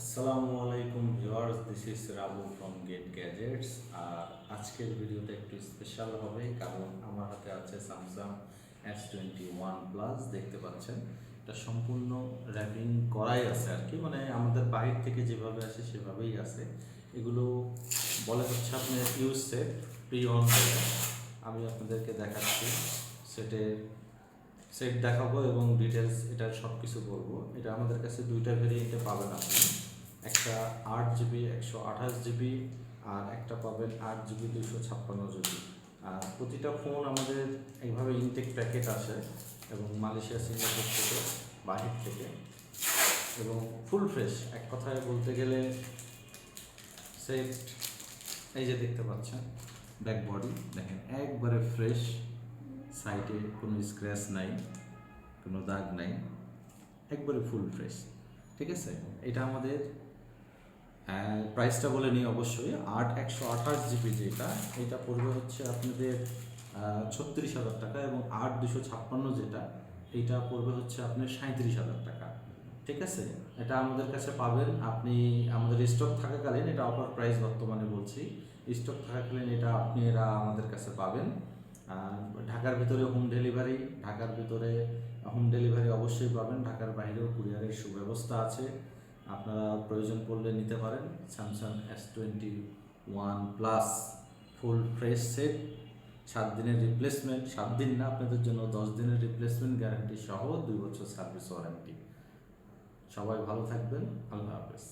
আসসালামু আলাইকুম viewers this is Rabu from get gadgets আর আজকের ভিডিওটা একটু স্পেশাল হবে, কারণ আমার হাতে আছে Samsung S twenty one plus দেখতে পাচ্ছেন। এটা সম্পূর্ণ র্যাপিং করাই আছে আর কি মানে আমাদের বাহির থেকে যেভাবে আসে সেভাবেই আছে। এগুলো বলে হচ্ছে আপনার ইউজ সেট প্রি অন আমি আপনাদেরকে দেখাচ্ছি সেটের সেট দেখাবো এবং ডিটেলস এটার সব কিছু বলব। এটা আমাদের কাছে দুইটা ভেরিয়েন্টে পাবেন আপনি। একটা আট জিবি, একশো আঠাশ জিবি আর একটা পাবেন আট জিবি দুশো ছাপ্পান্ন জিবি। আর প্রতিটা ফোন আমাদের এইভাবে ইনটেক প্যাকেট আসে এবং মালয়েশিয়া, সিঙ্গাপুর থেকে, বাহির থেকে এবং ফুল ফ্রেশ এক কথায় বলতে গেলে সেট এই যে দেখতে পাচ্ছেন ব্যাক বডি দেখেন, একবারে ফ্রেশ সাইডে কোনো স্ক্র্যাচ নাই, কোনো দাগ নাই, একবারে ফুল ফ্রেশ ঠিক আছে? এটা আমাদের প্রাইসটা বলে নিই অবশ্যই। আট একশো আঠাশ জিবি যেটা, এটা পড়বে হচ্ছে আপনাদের ছত্রিশ হাজার টাকা এবং আট দুশো ছাপ্পান্ন যেটা এইটা পড়বে হচ্ছে আপনার সাঁত্রিশ হাজার টাকা। ঠিক আছে? এটা আমাদের কাছে পাবেন। আপনি, আমাদের স্টক থাকাকালীন এটা অফার প্রাইস বর্তমানে বলছি। স্টক থাকাকালীন এটা আপনি এরা আমাদের কাছে পাবেন। ঢাকার ভিতরে হোম ডেলিভারি ঢাকার ভিতরে হোম ডেলিভারি অবশ্যই পাবেন। ঢাকার বাইরেও কুরিয়ারের সুব্যবস্থা আছে। আপনারা প্রয়োজন পড়লে নিতে পারেন Samsung S twenty one plus full fresh set সাত দিনের রিপ্লেসমেন্ট সাত দিন না, আপনাদের জন্য দশ দিনের রিপ্লেসমেন্ট গ্যারান্টি সহ দুই বছর সার্ভিস ওয়ারেন্টি সবাই ভালো থাকবেন, আল্লাহ হাফেজ।